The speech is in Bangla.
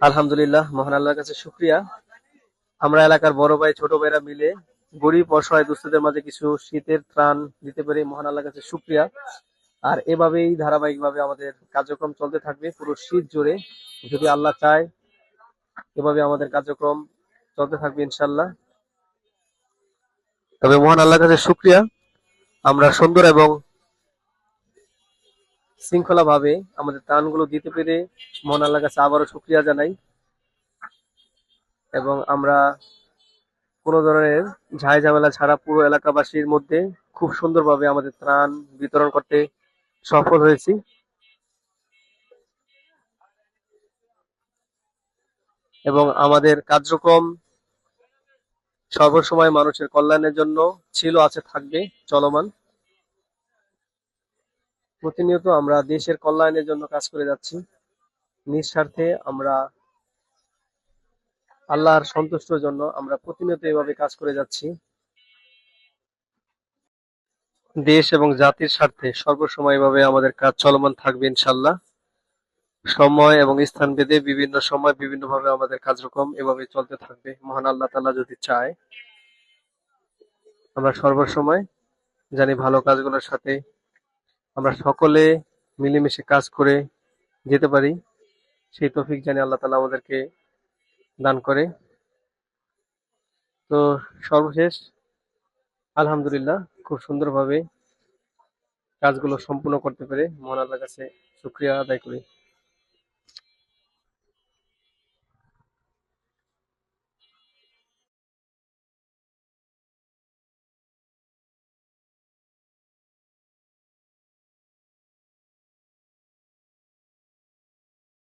আলহামদুলিল্লাহ, মহান আল্লাহর কাছে শুক্রিয়া। আমরা এলাকার বড় ভাই, ছোট ভাইরা মিলে গরিব, অসহায় দুস্থদের মাঝে কিছু শীতের ত্রাণ দিতে পেরে মহান আল্লাহর কাছে শুক্রিয়া। আর এভাবেই ধারাবাহিকভাবে আমাদের কার্যক্রম চলতে থাকবে পুরো শীত জুড়ে। যদি আল্লাহ চায়, এভাবে আমাদের কার্যক্রম চলতে থাকবে ইনশাল্লাহ তবে মহান আল্লাহর কাছে শুক্রিয়া। আমরা সুন্দর এবং শৃঙ্খলা ভাবে আমাদের ত্রাণগুলো দিতে পেরে মহান আল্লাহর কাছে আবারও শুক্রিয়া জানাই। এবং আমরা কোনো ধরনের ঝাই ঝামেলা ছাড়া পুরো এলাকাবাসীর মধ্যে খুব সুন্দরভাবে আমাদের ত্রাণ বিতরণ করতে সফল হয়েছি। এবং আমাদের কার্যক্রম সর্বসময় মানুষের কল্যাণের জন্য ছিল, আছে, থাকবে, চলমান। প্রতিনিয়ত আমরা দেশের কল্যাণের জন্য কাজ করে যাচ্ছি। নিঃস্বার্থে আমরা আল্লাহর সন্তুষ্টর জন্য আমরা প্রতিনিয়ত এভাবে কাজ করে যাচ্ছি। দেশ এবং জাতির স্বার্থে সর্বসময় এভাবে আমাদের কাজ চলমান থাকবে ইনশাল্লাহ সময় এবং স্থান ভেদে বিভিন্ন সময় বিভিন্ন ভাবে আমাদের কার্যক্রম এভাবে চলতে থাকবে। মহান আল্লাহ তাআলা যদি চায়, আমরা সর্বসময় জানি ভালো কাজগুলোর সাথে আমরা সকলে মিলেমিশে কাজ করে যেতে পারি। সেই তফিক জানি আল্লাহ তালা আমাদেরকে দান করে। তো সর্বশেষ, আলহামদুলিল্লাহ, খুব সুন্দরভাবে কাজগুলো সম্পূর্ণ করতে পেরে মহান আল্লাহর কাছে শুক্রিয়া আদায় করি।